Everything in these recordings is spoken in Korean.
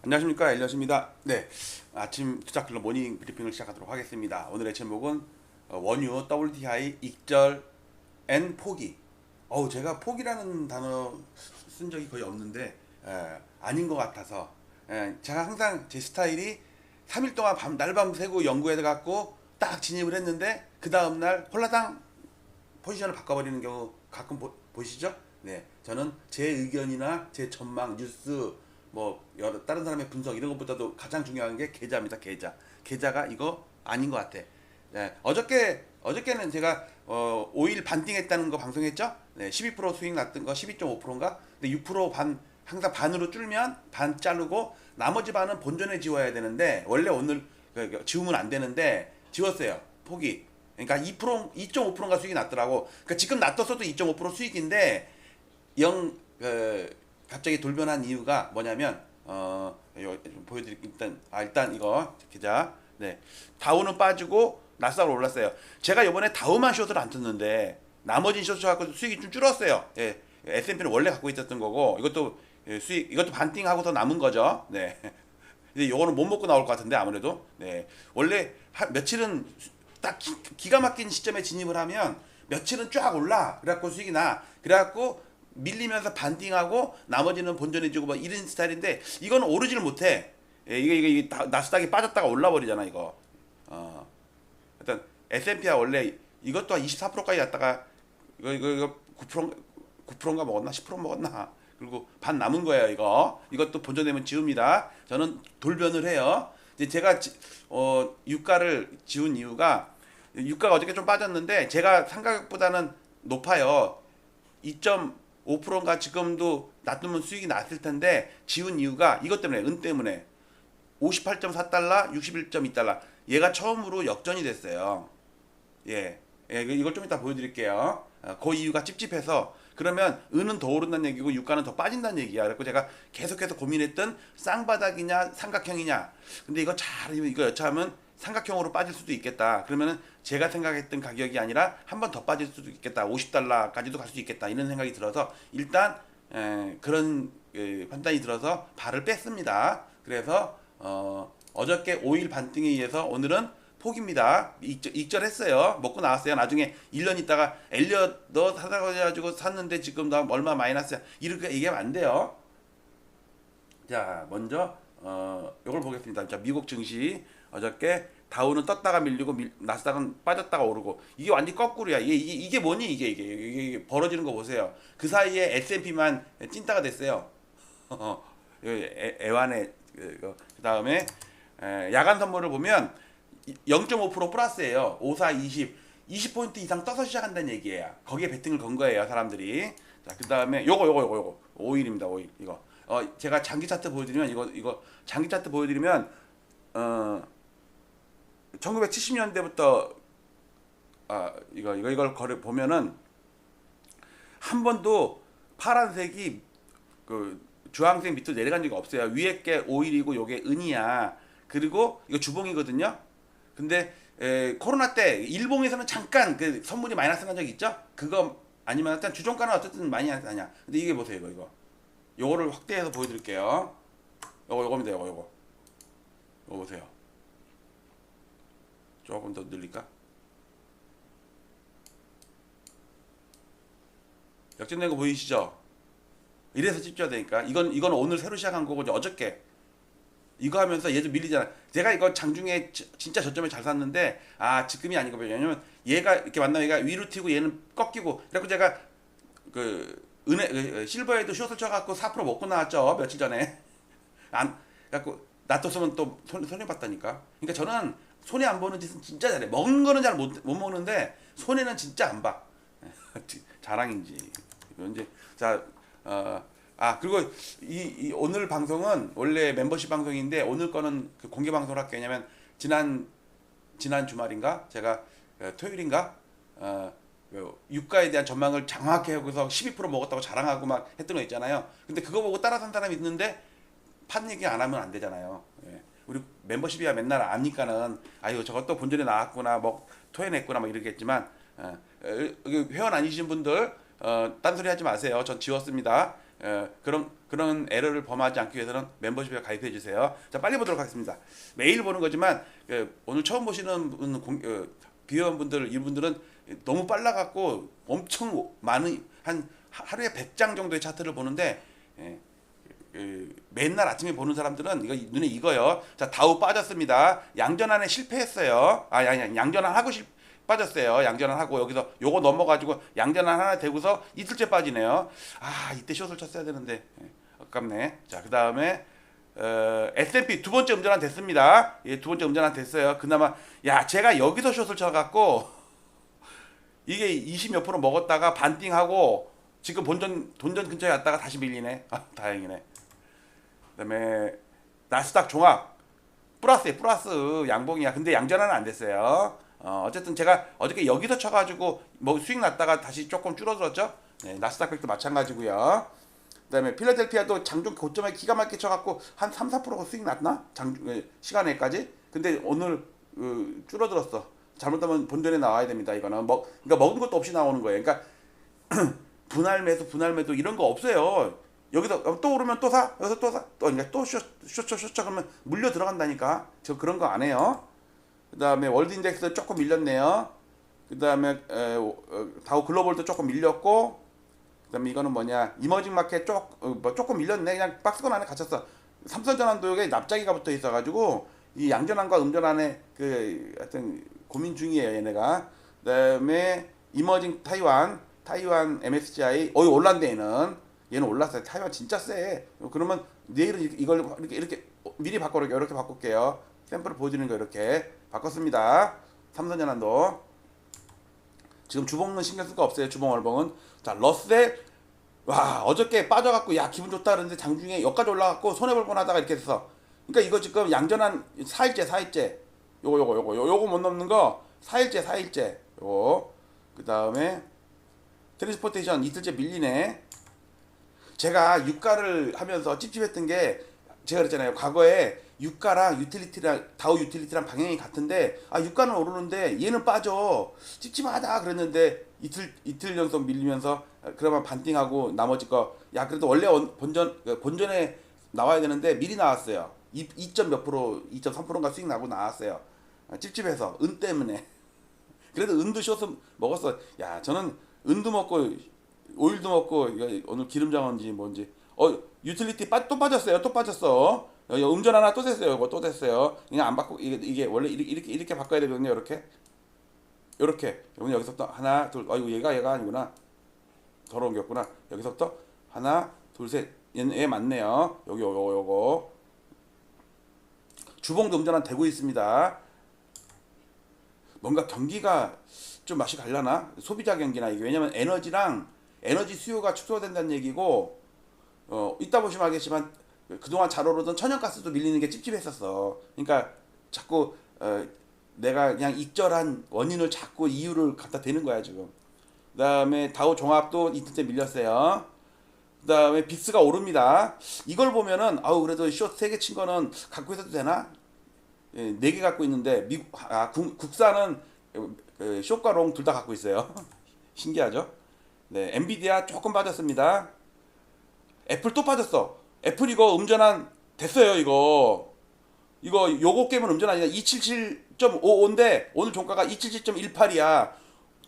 안녕하십니까 엘리엇입니다. 네, 아침 투자클럽 모닝 브리핑을 시작하도록 하겠습니다. 오늘의 제목은 어, 원유 WTI 익절 N 포기. 어우 제가 포기라는 단어 쓴 적이 거의 없는데 에, 아닌 것 같아서 에, 제가 항상 제 스타일이 3일 동안 밤 날밤 새고 연구해 갖고 딱 진입을 했는데 그 다음 날 홀라당 포지션을 바꿔버리는 경우 가끔 보, 보시죠? 네, 저는 제 의견이나 제 전망, 뉴스, 뭐 여러 다른 사람의 분석 이런 것보다도 가장 중요한 게 계좌입니다. 계좌. 계좌가 이거 아닌 것 같아. 네, 어저께 어저께는 제가 어, 5일 반띵했다는 거 방송했죠? 네, 12% 수익 났던 거 12.5%인가? 근데 6%반 항상 반으로 줄면 반 자르고 나머지 반은 본전에 지워야 되는데 원래 오늘 그, 그, 지우면 안 되는데 지웠어요. 포기. 그러니까 2% 2.5%가 수익이 났더라고. 그러니까 지금 놔뒀어도 2.5% 수익인데 영 그, 갑자기 돌변한 이유가 뭐냐면 어 보여드릴게요. 일단 아 일단 이거 계좌 네 다우는 빠지고 나스닥은 올랐어요. 제가 이번에 다우만 숏을 안 쳤는데 나머지 숏을 갖고 수익이 좀 줄었어요. 예 S&P는 원래 갖고 있었던 거고 이것도 예, 수익 이것도 반띵하고서 남은 거죠. 네. 근데 이거는 못 먹고 나올 것 같은데 아무래도 네 원래 한 며칠은 딱 기, 기가 막힌 시점에 진입을 하면 며칠은 쫙 올라 그래갖고 수익이 나 그래갖고 밀리면서 반띵하고 나머지는 본전해주고 막 뭐 이런 스타일인데 이건 오르지를 못해. 예, 이게 이게, 이게 나스닥이 빠졌다가 올라 버리잖아 이거. 어. 일단 S&P가 원래 이것도 한 24%까지 갔다가 이거 이거 이거 9% 9%인가 먹었나 10% 먹었나 그리고 반 남은 거예요 이거 이것도 본전되면 지웁니다 저는 돌변을 해요 이제 제가 지, 어 유가를 지운 이유가 유가가 어저께 좀 빠졌는데 제가 상가격보다는 높아요 2. 5%인가 지금도 놔두면 수익이 났을 텐데 지운 이유가 이것 때문에 은 때문에 58.4달러, 61.2달러 얘가 처음으로 역전이 됐어요. 예, 예 이걸 좀 이따 보여드릴게요. 어, 그 이유가 찝찝해서 그러면 은은 더 오른다는 얘기고 유가는 더 빠진다는 얘기야. 그래서 제가 계속해서 고민했던 쌍바닥이냐 삼각형이냐. 근데 이거 잘 이거 여차하면 삼각형으로 빠질 수도 있겠다. 그러면은 제가 생각했던 가격이 아니라 한 번 더 빠질 수도 있겠다. 50달러까지도 갈수 있겠다. 이런 생각이 들어서 일단 에, 그런 에, 판단이 들어서 발을 뺐습니다. 그래서 어, 어저께 5일 반등에 의해서 오늘은 포기입니다. 익절, 익절 했어요. 먹고 나왔어요. 나중에 1년 있다가 엘리엇 너 사다가 가지고 샀는데 지금 나 얼마 마이너스야. 이렇게 얘기하면 안 돼요. 자, 먼저 어, 요걸 보겠습니다. 자, 미국 증시 어저께 다우는 떴다가 밀리고 밀, 나스닥은 빠졌다가 오르고 이게 완전 거꾸로야. 이게 이게, 이게 뭐니 이게, 이게 이게 벌어지는 거 보세요. 그 사이에 S&P만 찐따가 됐어요. 애- 애완의 그 다음에 야간 선물을 보면 0.5% 플러스예요. 54, 20. 20포인트 이상 떠서 시작한다는 얘기예요. 거기에 베팅을 건 거예요, 사람들이. 자, 그다음에 요거 요거 요거 요거. 5일입니다. 5일. 이거. 어, 제가 장기 차트 보여 드리면 이거 이거 장기 차트 보여 드리면 어 1970년대부터 아, 이거 이거 이걸 거래 보면은 한 번도 파란색이 그 주황색 밑으로 내려간 적이 없어요. 위에 게 오일이고 요게 은이야. 그리고 이거 주봉이거든요. 근데 에, 코로나 때 일봉에서는 잠깐 그 선물이 마이너스 난 적이 있죠. 그거 아니면 일단 주종가는 어쨌든 많이 아니야. 근데 이게 보세요, 이거 이거. 요거를 확대해서 보여드릴게요. 요거 요겁니다, 요거 요거. 요거 보세요. 조금 더 늘릴까? 역전된 거 보이시죠? 이래서 집줘야 되니까 이건 이건 오늘 새로 시작한 거고 어저께 이거 하면서 얘도 밀리잖아. 제가 이거 장중에 지- 진짜 저점에 잘 샀는데 아 지금이 아니거든요. 왜냐면 얘가 이렇게 만나면 얘가 위로 튀고 얘는 꺾이고 그래서 제가 그 은혜 그 실버에도 숏을 쳐갖고 4% 먹고 나왔죠 며칠 전에 안 갖고 놔뒀으면 또 손, 손해 봤다니까. 그러니까 저는 손해 안 보는 짓은 진짜 잘해. 먹는 거는 잘 못 못 먹는데 손해는 진짜 안 봐. 자랑인지 이제 자 어. 아 그리고 이, 이 오늘 방송은 원래 멤버십 방송인데 오늘 거는 그 공개 방송을 할게 왜냐면 지난 지난 주말인가 제가 어, 토요일인가 어, 그 유가에 대한 전망을 정확히 하고서 12% 먹었다고 자랑하고 막 했던 거 있잖아요. 근데 그거 보고 따라 산 사람이 있는데 판 얘기 안 하면 안 되잖아요. 예. 멤버십이야 맨날 아니까는 아유 저것도 본전에 나왔구나 뭐 토해냈구나 막 이러겠지만 어, 어, 회원 아니신 분들 어, 딴소리 하지 마세요. 전 지웠습니다. 어, 그런 그런 에러를 범하지 않기 위해서는 멤버십에 가입해 주세요. 자 빨리 보도록 하겠습니다. 매일 보는 거지만 그, 오늘 처음 보시는 분, 공, 어, 비회원분들 이분들은 너무 빨라 갖고 엄청 많은 한 하- 하루에 100장 정도의 차트를 보는데 예, 그, 맨날 아침에 보는 사람들은 이거 눈에 익어요. 자 다우 빠졌습니다. 양전환에 실패했어요. 아 양, 양전환 하고 실 빠졌어요. 양전환 하고 여기서 요거 넘어가지고 양전환 하나 되고서 이틀째 빠지네요. 아 이때 숏을 쳤어야 되는데 예, 아깝네. 자 그 다음에 어, S&P 두 번째 음전환 됐습니다. 예, 두 번째 음전환 됐어요. 그나마 야 제가 여기서 숏을 쳐갖고 이게 20 몇 프로 먹었다가 반띵하고 지금 본전 본전 근처에 왔다가 다시 밀리네. 아 다행이네. 그다음에 나스닥 종합 플러스에 플러스 양봉이야. 근데 양전환은 안 됐어요. 어, 어쨌든 제가 어저께 여기서 쳐가지고 뭐 수익 났다가 다시 조금 줄어들었죠. 네, 나스닥백도 마찬가지고요. 그다음에 필라델피아도 장중 고점에 기가 막히게 쳐갖고 한 3, 4%가 수익 났나? 장 에, 시간에까지. 근데 오늘 어, 줄어들었어. 잘못하면 본전에 나와야 됩니다. 이거는 먹 그러니까 먹은 것도 없이 나오는 거예요. 그러니까 분할 매수, 분할 매도 이런 거 없어요. 여기서 또 오르면 또 사, 여기서 또 사, 또 그러니까 또 쇼 쇼 쇼 쇼 그러면 물려 들어간다니까. 저 그런 거 안 해요. 그 다음에 월드 인덱스 조금 밀렸네요. 그 다음에 에, 어, 다우 글로벌도 조금 밀렸고, 그 다음에 이거는 뭐냐 이머징 마켓 쪽, 어, 뭐 조금 밀렸네. 그냥 박스권 안에 갇혔어. 삼선 전환도역에 납작이가 붙어 있어가지고 이 양전환과 음전환에 그 하여튼 고민 중이에요 얘네가. 그 다음에 이머징 타이완, 타이완 MSCI 어이 얘는. 얘는 올랐어요. 타이완 진짜 세. 그러면 내일은 이걸 이렇게 이렇게 미리 바꿔볼게요. 이렇게 바꿀게요. 샘플을 보여주는 거 이렇게 바꿨습니다. 삼선 전환도. 지금 주봉은 신경 쓸 거 없어요. 주봉 월봉은. 자, 러셀 와 어저께 빠져갖고 야 기분 좋다 그러는데 장중에 여기까지 올라갖고 손해 볼 뻔하다가 이렇게 됐어. 그러니까 이거 지금 양전한 4일째 4일째 요거 요거 요거 요- 요거 못 넘는 거 4일째 4일째 요거 그 다음에 트랜스포테이션 이틀째 밀리네. 제가 유가를 하면서 찝찝했던 게 제가 그랬잖아요. 과거에 유가랑 유틸리티랑 다우 유틸리티랑 방향이 같은데 아 유가는 오르는데 얘는 빠져 찝찝하다 그랬는데 이틀 이틀 연속 밀리면서 그러면 반띵하고 나머지 거 야 그래도 원래 원- 본전 그 본전에 나와야 되는데 미리 나왔어요. 2. 몇 프로 2.3%인가 수익 나고 나왔어요. 아, 찝찝해서 은 때문에 그래도 은도 숏은 먹었어. 야 저는 은도 먹고 오일도 먹고 오늘 기름장어인지 뭔지 어 유틸리티 빠, 또 빠졌어요. 또 빠졌어. 어, 음전 하나 또 됐어요. 이거 또 됐어요. 그냥 안 바꾸 이게, 이게 원래 이렇게 이렇게, 바꿔야 되거든요. 이렇게 이렇게 여러분 여기서부터 하나 둘 아이고 얘가 얘가 아니구나 더러운 게 없구나 여기서부터 하나 둘셋 얘 맞네요. 여기 요거 요거 주봉도 음전한 되고 있습니다. 뭔가 경기가 좀 맛이 갈라나 소비자 경기나 이게 왜냐면 에너지랑 에너지 수요가 축소된다는 얘기고 어 이따 보시면 알겠지만 그동안 잘 오르던 천연가스도 밀리는 게 찝찝했었어. 그러니까 자꾸 어 내가 그냥 익절한 원인을 자꾸 이유를 갖다 대는 거야 지금. 그다음에 다우 종합도 이틀째 밀렸어요. 그다음에 빅스가 오릅니다. 이걸 보면은 아우 그래도 숏세개 친 거는 갖고 있어도 되나? 예, 네개 갖고 있는데 미국 아 국, 국산은 그, 숏과 롱 둘 다 갖고 있어요. 신기하죠? 네, 엔비디아 조금 빠졌습니다. 애플 또 빠졌어. 애플 이거 음전한 됐어요, 이거. 이거 요거 깨면 음전 아니라 277.55인데 오늘 종가가 277.18이야.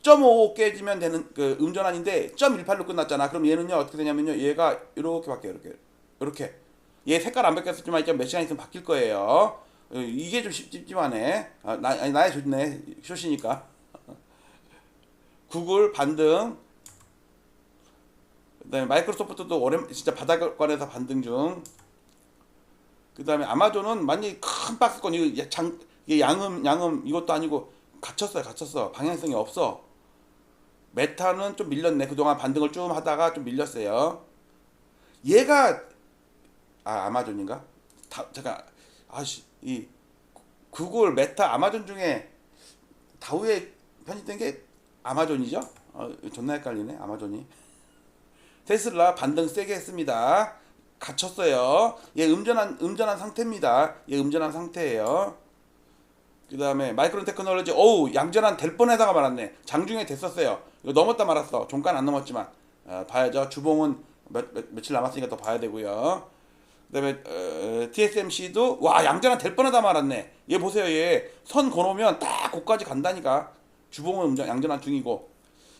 0.55 깨지면 되는 그 음전환인데 0.18로 끝났잖아. 그럼 얘는요 어떻게 되냐면요 얘가 이렇게 바뀌어요 이렇게 이렇게 얘 색깔 안 바뀌었지만 이제 몇 시간 있으면 바뀔 거예요. 어, 이게 좀 찝- 찝찝하네. 아, 나 나야 좋네 쇼시니까. 구글 반등. 그다음에 마이크로소프트도 오랜 진짜 바닥권에서 반등 중. 그다음에 아마존은 완전히 큰 박스권 이거 장 이게 양음 양음 이것도 아니고 갇혔어요 갇혔어 방향성이 없어. 메타는 좀 밀렸네 그동안 반등을 좀 하다가 좀 밀렸어요. 얘가 아 아마존인가? 다 잠깐 아씨 이 구글 메타 아마존 중에 다우에 편입된 게 아마존이죠? 어, 존나 헷갈리네 아마존이. 테슬라 반등 세게 했습니다. 갇혔어요. 얘 음전한 음전한 상태입니다. 얘 음전한 상태예요. 그다음에 마이크론 테크놀로지 어우 양전한 될 뻔하다가 말았네. 장중에 됐었어요. 이거 넘었다 말았어. 종가는 안 넘었지만 어, 봐야죠. 주봉은 몇, 몇 며칠 남았으니까 또 봐야 되고요. 그다음에 어, TSMC도 와 양전환 될 뻔하다 말았네. 얘 보세요 얘선 거놓으면 딱 고까지 간다니까. 주봉은 양전환 중이고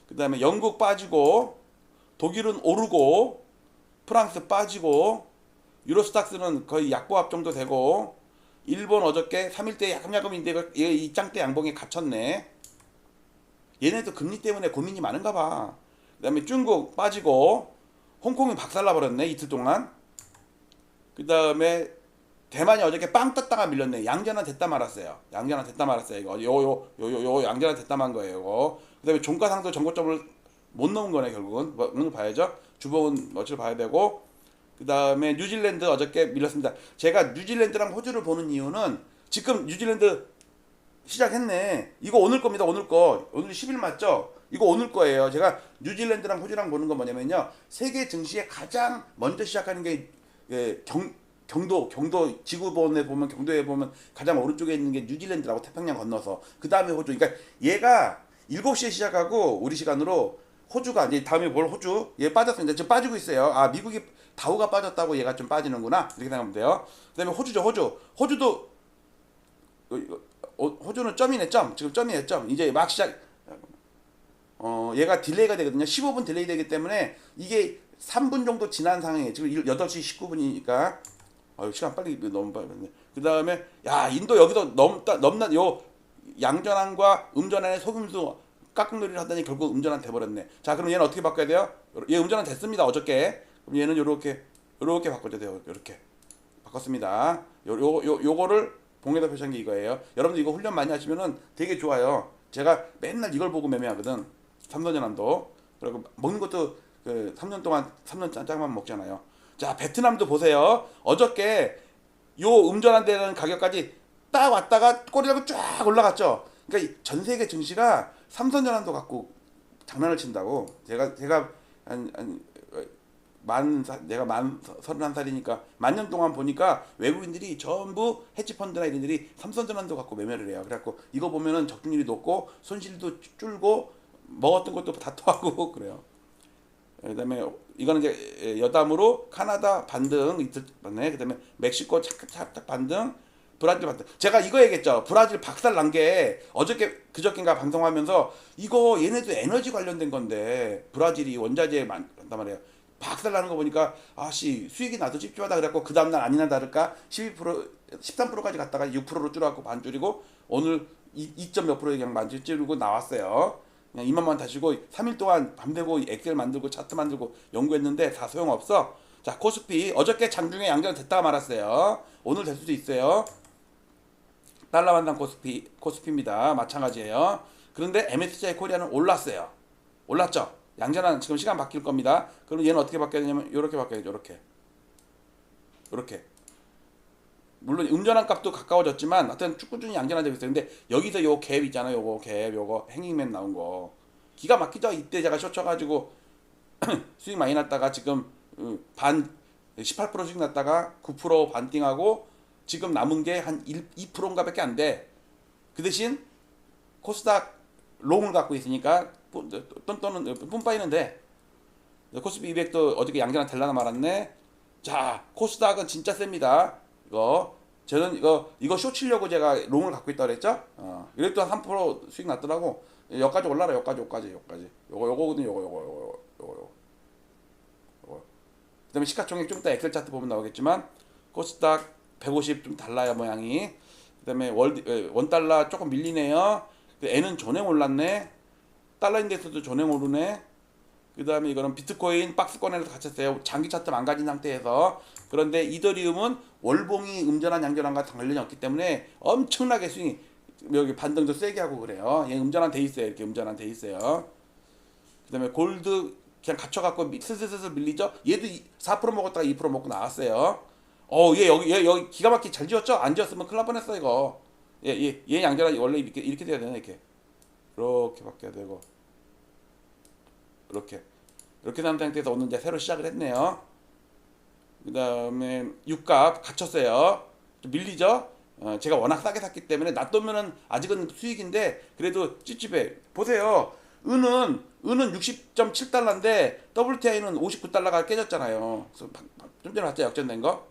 그다음에 영국 빠지고 독일은 오르고 프랑스 빠지고 유로스탁스는 거의 약보합 정도 되고 일본 어저께 3일대 야금야금인데 이거- 얘 입장대 양봉에 갇혔네. 얘네도 금리 때문에 고민이 많은가 봐. 그 다음에 중국 빠지고 홍콩이 박살나 버렸네 이틀 동안. 그 다음에 대만이 어저께 빵 떴다가 밀렸네. 양전환 됐다 말았어요. 양전환 됐다 말았어요. 이거 요요 요 요 요 양전환 됐다 만 거예요. 이거. 그다음에 종가상도 전고점을 못 넣은 거네 결국은. 뭐, 오늘 봐야죠. 주봉은 며칠 봐야 되고. 그 다음에 뉴질랜드 어저께 밀렸습니다. 제가 뉴질랜드랑 호주를 보는 이유는 지금 뉴질랜드 시작했네. 이거 오늘 겁니다. 오늘 거. 오늘 10일 맞죠? 이거 오늘 거예요. 제가 뉴질랜드랑 호주랑 보는 건 뭐냐면요. 세계 증시에 가장 먼저 시작하는 게 예, 경, 경도, 경도 지구본에 보면 경도에 보면 가장 오른쪽에 있는 게 뉴질랜드라고 태평양 건너서 그 다음에 호주. 그러니까 얘가 7시에 시작하고 우리 시간으로 호주가 이제 다음에 뭘 호주 얘 빠졌습니다. 지금 빠지고 있어요. 아 미국이 다우가 빠졌다고 얘가 좀 빠지는구나 이렇게 생각하면 돼요. 그다음에 호주죠 호주. 호주도 어, 호주는 점이네 점 지금 점이네 점 이제 막 시작 어 얘가 딜레이가 되거든요 15분 딜레이 되기 때문에 이게 3분 정도 지난 상황에 지금 8시 19분이니까 어 시간 빨리 너무 빨리 갔네 그 다음에 야 인도 여기서 넘다 넘나 요 양전환과 음전환의 속임수 깍꿍놀이를 하더니 결국 음전환 돼버렸네 자 그럼 얘는 어떻게 바꿔야 돼요 얘 음전환 됐습니다 어저께 그럼 얘는 요렇게 요렇게 바꿔줘야 돼요 요렇게 바꿨습니다. 요, 요, 요, 요거를 봉에다 표시한 게 이거예요. 여러분들 이거 훈련 많이 하시면은 되게 좋아요. 제가 맨날 이걸 보고 매매하거든. 삼선전환도. 그리고 먹는 것도 그 3년 동안 3년 짱짱만 먹잖아요. 자, 베트남도 보세요. 어저께 요 음전환 되는 가격까지 딱 왔다가 꼬리라고 쫙 올라갔죠. 그러니까 이전 세계 증시가 삼선전환도 갖고 장난을 친다고. 제가 제가 한, 한만 사- 내가 만 서- 서른한 살이니까 만년 동안 보니까 외국인들이 전부 헤지펀드나 이런 들이 삼선전환도 갖고 매매를 해요. 그래갖고 이거 보면은 적중률이 높고 손실도 줄고 먹었던 것도 다 토하고 그래요. 그다음에 이거는 이제 여담으로 카나다 반등 이틀 만에 그다음에 멕시코 착착 반등 브라질 반등 제가 이거 얘기했죠 브라질 박살 난 게 어저께 그저께인가 방송하면서 이거 얘네도 에너지 관련된 건데 브라질이 원자재 많단 말이에요 박살 나는 거 보니까 아씨 수익이 나도 찝찝하다 그래갖고 그 다음날 아니나 다를까 12% 13%까지 갔다가 6%로 줄어갖고 반 줄이고 오늘 2점 몇 프로 그냥 반 줄이고 나왔어요 그냥 이만만 다시고 3일 동안 밤새고 엑셀 만들고 차트 만들고 연구했는데 다 소용없어. 자 코스피 어저께 장중에 양전 됐다가 말았어요. 오늘 될 수도 있어요. 달러 반당 코스피 코스피입니다. 마찬가지예요. 그런데 MSCI 코리아는 올랐어요. 올랐죠. 양전은 지금 시간 바뀔 겁니다. 그럼 얘는 어떻게 바뀌어야 되냐면 이렇게 바뀌어야죠. 이렇게. 이렇게. 물론 음전한 값도 가까워졌지만 하여튼 축구준이 양전화되고 있어요. 근데 여기서 요 갭 있잖아요. 요거 갭 요거 행잉맨 나온 거 기가 막히죠. 이때 제가 쇼쳐가지고 수익 많이 났다가 지금 어, 반18% 수익 났다가 9% 반띵하고 지금 남은 게 한 2%인가 밖에 안 돼. 그 대신 코스닥 롱을 갖고 있으니까 또는 뿜 빠이는 데 코스피 200도 어저께 양전화 될라나 말았네. 자 코스닥은 진짜 셉니다. 이거 저는 이거 이거 쇼 치려고 제가 롱을 갖고 있다 그랬죠? 어. 이랬더 한3% 수익 났더라고. 여기까지 올라라 여기까지 여기까지 여기까지. 요거 요거거든 요거 요거 요거 요거 요거. 요거. 그다음에 시가총액 좀 이따 엑셀 차트 보면 나오겠지만 코스닥 150 좀 달라요 모양이. 그다음에 월 원 달러 조금 밀리네요. N은 전행 올랐네. 달러 인덱스도 전행 오르네. 그 다음에 이거는 비트코인 박스권에서 갇혔어요. 장기 차트 망가진 상태에서. 그런데 이더리움은 월봉이 음전한 양전환과 관련이 없기 때문에 엄청나게 스윙이 여기 반등도 세게 하고 그래요. 얘 음전한 돼 있어요. 이렇게 음전한 돼 있어요. 그 다음에 골드 그냥 갇혀갖고 미- 슬슬슬슬 밀리죠. 얘도 4% 먹었다가 2% 먹고 나왔어요. 어, 얘 여기 얘 여기 기가 막히게 잘 지었죠? 안 지었으면 큰일 날 뻔했어 이거. 얘, 얘, 얘 양전환 원래 이렇게 이렇게 돼야 되나 이렇게. 이렇게 바뀌어야 되고. 이렇게 이렇게 된 상태에서 오늘 이제 새로 시작을 했네요. 그 다음에 육값 갇혔어요. 좀 밀리죠? 어, 제가 워낙 싸게 샀기 때문에 놔두면은 아직은 수익인데 그래도 찝찝해. 보세요. 은은 은은 60.7달러인데 WTI는 59달러가 깨졌잖아요. 좀 전에 봤죠 역전된 거.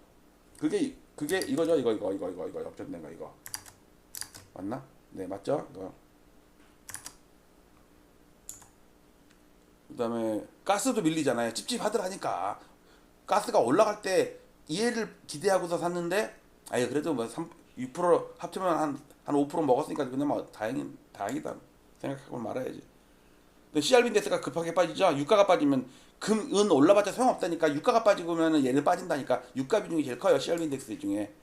그게 그게 이거죠 이거 이거 이거 이거 이거 역전된 거 이거 맞나? 네 맞죠? 이거. 그다음에 가스도 밀리잖아요. 찝찝하더라니까. 가스가 올라갈 때 이해를 기대하고서 샀는데 아예 그래도 뭐 3, 6% 합치면 한 한 5% 먹었으니까 그냥 뭐 다행인 다행이다 생각하고 말아야지. 근데 CRB 인덱스가 급하게 빠지죠. 유가가 빠지면 금, 은 올라봤자 소용없다니까. 유가가 빠지고면은 얘는 빠진다니까. 유가 비중이 제일 커요. CRB 인덱스 중에.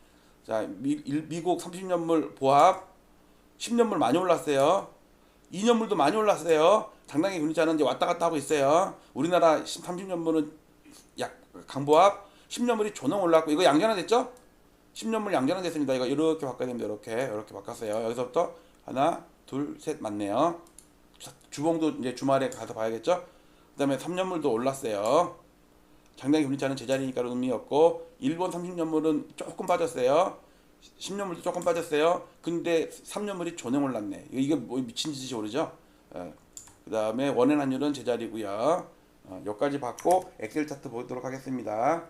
자, 미, 일- 미국 30년물 보합 10년물 많이 올랐어요. 2년물도 많이 올랐어요. 당당히 않은 이제 왔다 갔다 하고 있어요. 우리나라 30년물은 약 강보합 10년물이 조능 올랐고 이거 양전화 됐죠? 10년물 양전화 됐습니다. 이거 이렇게 바꿔야 됩니다. 이렇게 이렇게 바꿨어요. 여기서부터 하나, 둘, 셋 맞네요. 자, 주봉도 이제 주말에 가서 봐야겠죠? 그 다음에 3년물도 올랐어요. 굴리지 않은 제자리니까 의미 없고 일본 30년물은 조금 빠졌어요. 10년물도 조금 빠졌어요. 근데 3년물이 조능 올랐네. 이거 뭐 미친 짓이 오르죠? 어. 그 다음에 원엔 환율은 제자리고요. 어, 여기까지 받고 엑셀 차트 보도록 하겠습니다.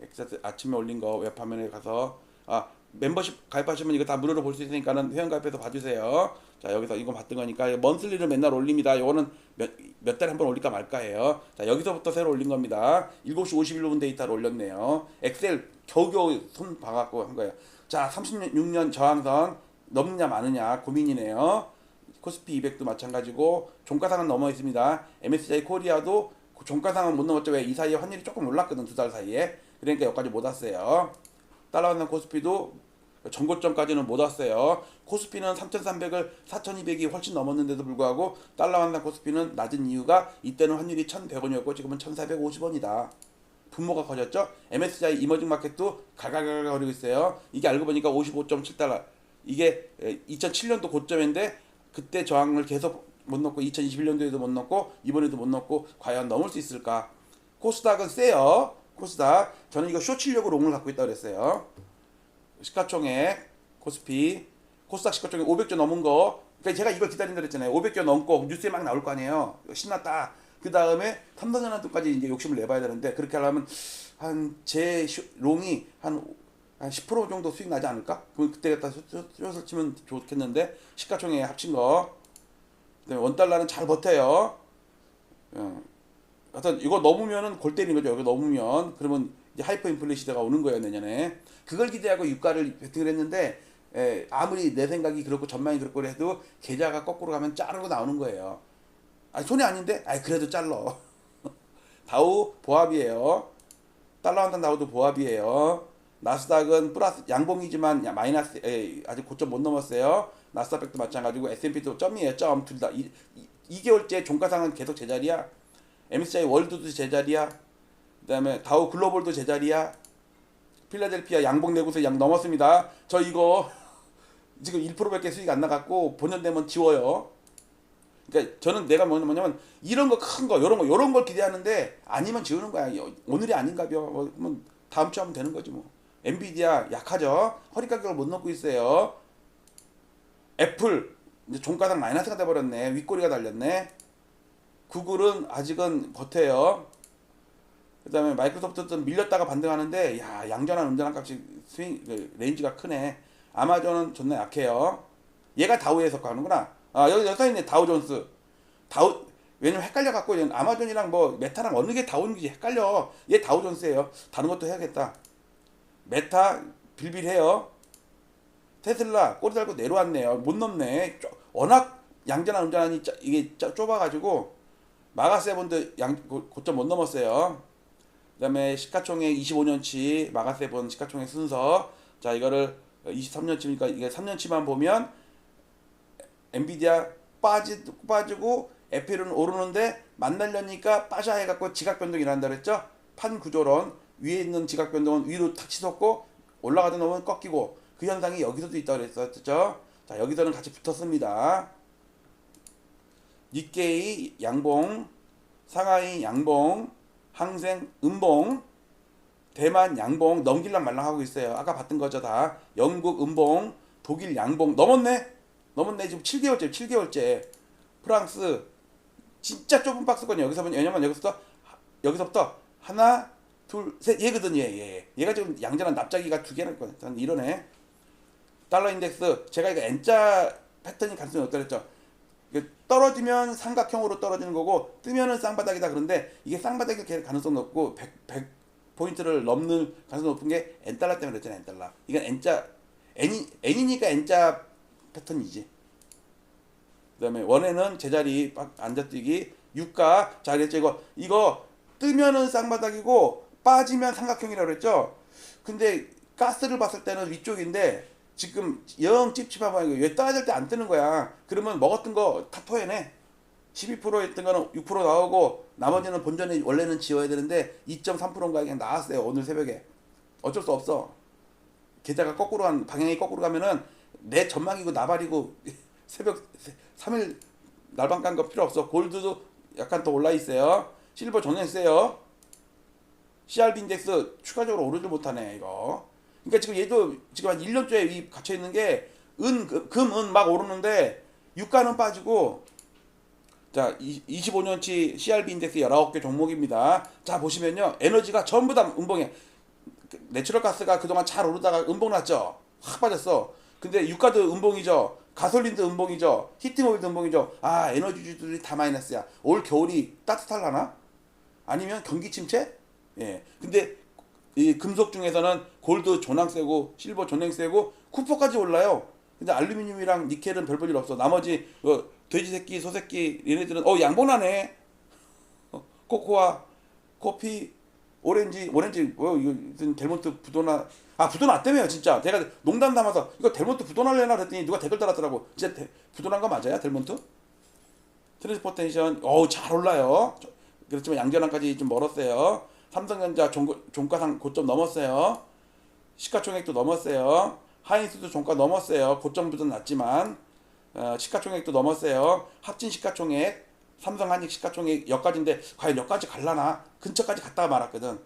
엑셀 아침에 올린 거 웹화면에 가서 아 멤버십 가입하시면 이거 다 무료로 볼 수 있으니까는 회원 가입해서 봐주세요. 자 여기서 이거 봤던 거니까 먼슬리를 맨날 올립니다. 요거는 몇, 몇 달에 한 번 올릴까 말까 해요. 자 여기서부터 새로 올린 겁니다. 7시 51분 데이터를 올렸네요. 엑셀 겨우겨우 손 봐갖고 한 거예요. 자 36년 저항선 넘느냐 마느냐 고민이네요. 코스피 200도 마찬가지고 종가상은 넘어 있습니다. MSCI 코리아도 그 종가상은 못 넘었죠. 왜 이 사이에 환율이 조금 올랐거든 두 달 사이에. 그러니까 여기까지 못 왔어요. 달러완당 코스피도 전고점까지는 못 왔어요. 코스피는 3,300을 4,200이 훨씬 넘었는데도 불구하고 달러완당 코스피는 낮은 이유가 이때는 환율이 1,100원이었고 지금은 1,450원이다. 분모가 커졌죠. MSCI 이머징 마켓도 가가가가 거리고 있어요. 이게 알고 보니까 55.7달러. 이게 2007년도 고점인데 그때 저항을 계속 못 넣고 2021년도에도 못 넣고 이번에도 못 넣고 과연 넘을 수 있을까? 코스닥은 세요. 코스닥. 저는 이거 쇼치려고 롱을 갖고 있다 그랬어요. 시가총액 코스피 코스닥 시가총액 500조 넘은 거. 그러니까 제가 이걸 기다린다 그랬잖아요. 500조 넘고 뉴스에 막 나올 거 아니에요. 신났다. 그 다음에 탐사전환도까지 이제 욕심을 내봐야 되는데 그렇게 하려면 한 제 롱이 한 한10% 정도 수익 나지 않을까? 그럼 그때 갖다 숏을 치면 좋겠는데 시가총액 합친 거. 그다음에 원 달러는 잘 버텨요. 어. 하여튼 이거 넘으면은 골 때리는 거죠. 여기 넘으면 그러면 이제 하이퍼 인플레 시대가 오는 거예요 내년에. 그걸 기대하고 유가를 베팅을 했는데 에, 아무리 내 생각이 그렇고 전망이 그렇고 해도 계좌가 거꾸로 가면 자르고 나오는 거예요. 아니 손이 아닌데? 아니 그래도 잘러. 다우 보합이에요. 달러 한단 다우도 보합이에요. 나스닥은 플러스 양봉이지만 야, 마이너스 에, 아직 고점 못 넘었어요. 나스닥도 마찬가지고 S&P도 점이에요. 점둘 다. 이, 이, 2개월째 종가상은 계속 제자리야. MSCI 월드도 제자리야. 그다음에 다우 글로벌도 제자리야. 필라델피아 양봉 내고서 양 넘었습니다. 저 이거 지금 1%밖에 수익 안 나갔고 본년 되면 지워요. 그러니까 저는 내가 뭐냐- 뭐냐면 이런 거 큰 거, 이런 거, 이런 걸 기대하는데 아니면 지우는 거야. 오늘이 아닌가벼. 뭐, 뭐 다음 주 하면 되는 거지 뭐. 엔비디아 약하죠. 허리 가격을 못 넣고 있어요. 애플 이제 종가상 마이너스가 돼 버렸네. 윗꼬리가 달렸네. 구글은 아직은 버텨요. 그 다음에 마이크로소프트도 밀렸다가 반등하는데 야 양전한 음전한 값이 스윙 그 레인지가 크네. 아마존은 존나 약해요. 얘가 다우에 속하는구나. 아 여기 여기 써 있네 다우존스. 다우 왜냐면 헷갈려 갖고 아마존이랑 뭐 메타랑 어느 게 다우인지 헷갈려. 얘 다우존스예요. 다른 것도 해야겠다. 메타 빌빌해요. 테슬라 꼬리 달고 내려왔네요. 못 넘네. 쪼- 워낙 양전한 음전한이 짜- 이게 짜- 좁아가지고 마가세본도 양 고- 고점 못 넘었어요. 그 다음에 시가총액 25년치 마가세본 시가총액 순서. 자 이거를 23년치니까? 이게 3년치만 보면 엔비디아 빠지 빠지고 애플은 오르는데 만날려니까 빠져 해갖고 지각 변동이 일어난다 그랬죠? 판 구조론 위에 있는 지각 변동은 위로 탁 치솟고 올라가다 놓으면 꺾이고 그 현상이 여기서도 있다 그랬었죠? 자 여기서는 같이 붙었습니다 니케이 양봉 상하이 양봉 항생 음봉 대만 양봉 넘길랑 말랑 하고 있어요. 아까 봤던 거죠 다. 영국 음봉, 독일 양봉 넘었네. 넘었네 지금 7개월째, 7개월째. 프랑스 진짜 좁은 박스거든요. 여기서 보면 왜냐면 여기서부터 여기서부터 하나 둘 셋 얘거든요. 얘, 얘. 얘가 지금 양전한 납작이가 두 개나 있거든요. 저는 이러네. 달러 인덱스 제가 이거 N자 패턴이 가능성이 없다 그랬죠. 떨어지면 삼각형으로 떨어지는 거고 뜨면은 쌍바닥이다 그런데 이게 쌍바닥일 가능성 높고 100, 100 포인트를 넘는 가능성 높은 게 달러 때문에 그랬잖아요. N 달러. 이건 N자 N이 N이니까 N자 패턴이지. 그 다음에 원에는 제자리 빡 앉아뛰기 유가 자 그랬죠 이거 이거 뜨면은 쌍바닥이고 빠지면 삼각형이라고 그랬죠. 근데 가스를 봤을 때는 위쪽인데 지금 영 찝찝하고 왜 떠야 될때안 뜨는 거야. 그러면 먹었던 거 다 토해내. 12% 했던 거는 6% 나오고 나머지는 본전에 원래는 지워야 되는데 2.3%인가 그냥 나왔어요 오늘 새벽에. 어쩔 수 없어. 계좌가 거꾸로 한 방향이 거꾸로 가면은 내 전망이고 나발이고 새벽 3일 날방 깐 거 필요 없어. 골드도 약간 더 올라 있어요. 실버 전혀 세요. CRB 인덱스 추가적으로 오르질 못하네 이거 그러니까 지금 얘도 지금 한 1년째 이 갇혀 있는 게 은 금 은 막 오르는데 유가는 빠지고 자, 25년치 CRB 인덱스 19개 종목입니다. 자, 보시면요. 에너지가 전부 다 음봉에 내추럴 가스가 그동안 잘 오르다가 음봉 났죠. 확 빠졌어. 근데 유가도 음봉이죠. 가솔린도 음봉이죠. 히팅 오일도 음봉이죠. 아, 에너지주들이 다 마이너스야. 올 겨울이 따뜻할라나? 아니면 경기 침체? 예. 근데 이 금속 중에서는 골드 존황 세고 실버 존황 세고 쿠퍼까지 올라요. 근데 알루미늄이랑 니켈은 별 볼일 없어. 나머지 어, 돼지 새끼, 소 새끼 얘네들은 어 양봉하네. 어, 코코아, 커피, 오렌지, 오렌지 뭐 이거 무슨 델몬트 부도나 아 부도나 때문에요 진짜. 제가 농담 담아서 이거 델몬트 부도날래나 그랬더니 누가 댓글 달았더라고. 진짜 데, 부도난 거 맞아요 델몬트? 트랜스포테이션 어우 잘 올라요. 저- 그렇지만 양전환까지 좀 멀었어요. 삼성전자 종, 종가상 고점 넘었어요. 시가총액도 넘었어요. 하인스도 종가 넘었어요. 고점부터 낮지만 어, 시가총액도 넘었어요. 합친 시가총액 삼성 한익 시가총액 여기까지인데 과연 여기까지 갈라나 근처까지 갔다가 말았거든.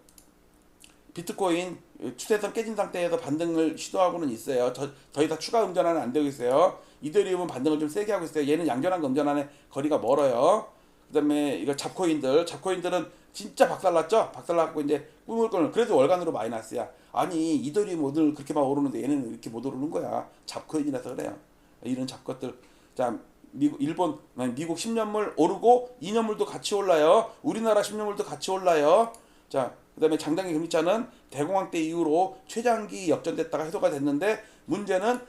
비트코인 추세선 깨진 상태에서 반등을 시도하고는 있어요. 더, 더 이상 추가 음전환은 안 되고 있어요. 이더리움은 반등을 좀 세게 하고 있어요. 얘는 양전환과 음전환에 거리가 멀어요. 그 다음에 이거 잡코인들, 잡코인들은 진짜 박살났죠. 박살났고 이제 꿈을 꾸는 그래도 월간으로 마이너스야. 아니 이더리움 오늘 그렇게 막 오르는데 얘는 이렇게 못 오르는 거야. 잡코인이라서 그래요. 이런 잡것들. 자 미국 일본 미국 10년물 오르고 2년물도 같이 올라요. 우리나라 10년물도 같이 올라요. 자 그다음에 장단기 금리차는 대공황 때 이후로 최장기 역전됐다가 해소가 됐는데 문제는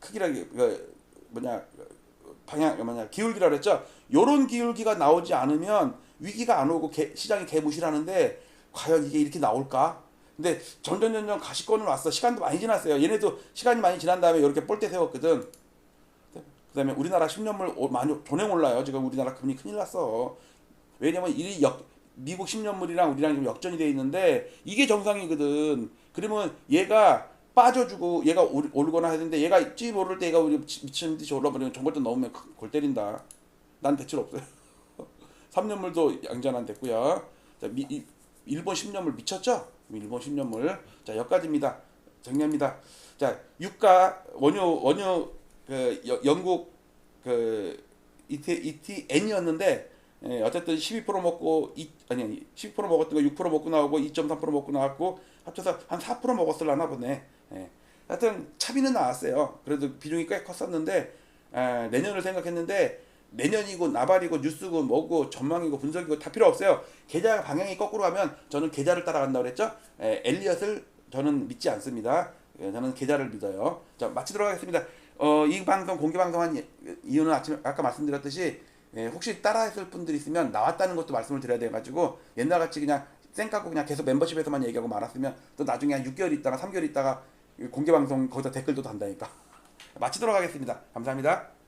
크기라 그 뭐냐 방향 뭐냐 기울기라 그랬죠. 요런 기울기가 나오지 않으면 위기가 안 오고 개, 시장이 개무시라는데 과연 이게 이렇게 나올까? 근데 점점 가시권을 왔어. 시간도 많이 지났어요. 얘네도 시간이 많이 지난 다음에 이렇게 볼 때 세웠거든. 그다음에 우리나라 10년물 오- 많이 전행 올라요. 지금 우리나라 금리 큰일 났어. 왜냐면 이 역, 미국 10년물이랑 우리랑 지금 역전이 돼 있는데 이게 정상이거든. 그러면 얘가 빠져주고 얘가 올- 오르거나 되는데 얘가 찌 오를 때 얘가 우리 미- 미친 듯이 올라버리면 정벌점 넘으면 크- 골 때린다. 난 대출 없어요. 3년물도 양전환 됐고요. 자, 미, 이, 일본 10년물 미쳤죠? 일본 10년물. 자, 여기까지입니다. 정리합니다. 자, 유가 원유 원유 그 여- 영국 그 ET, ETN이었는데 예, 어쨌든 12% 먹고 이, 아니 아니 12% 먹었던 거 6% 먹고 나오고 2.3% 먹고 나왔고 합쳐서 한 4% 먹었을라나 보네. 예. 하여튼 차비는 나왔어요. 그래도 비중이 꽤 컸었는데 아, 내년을 생각했는데 내년이고 나발이고 뉴스고 뭐고 전망이고 분석이고 다 필요 없어요. 계좌 방향이 거꾸로 가면 저는 계좌를 따라간다고 그랬죠. 에, 엘리엇을 저는 믿지 않습니다. 예, 저는 계좌를 믿어요. 자 마치도록 하겠습니다. 어, 이 방송 공개 방송한 이- 이유는 아침 아까 말씀드렸듯이 예, 혹시 따라했을 분들 있으면 나왔다는 것도 말씀을 드려야 돼 가지고 옛날같이 그냥 쌩 까고 그냥 계속 멤버십에서만 얘기하고 말았으면 또 나중에 한 6개월 있다가 3개월 있다가 공개 방송 거기다 댓글도 단다니까 마치도록 하겠습니다. 감사합니다.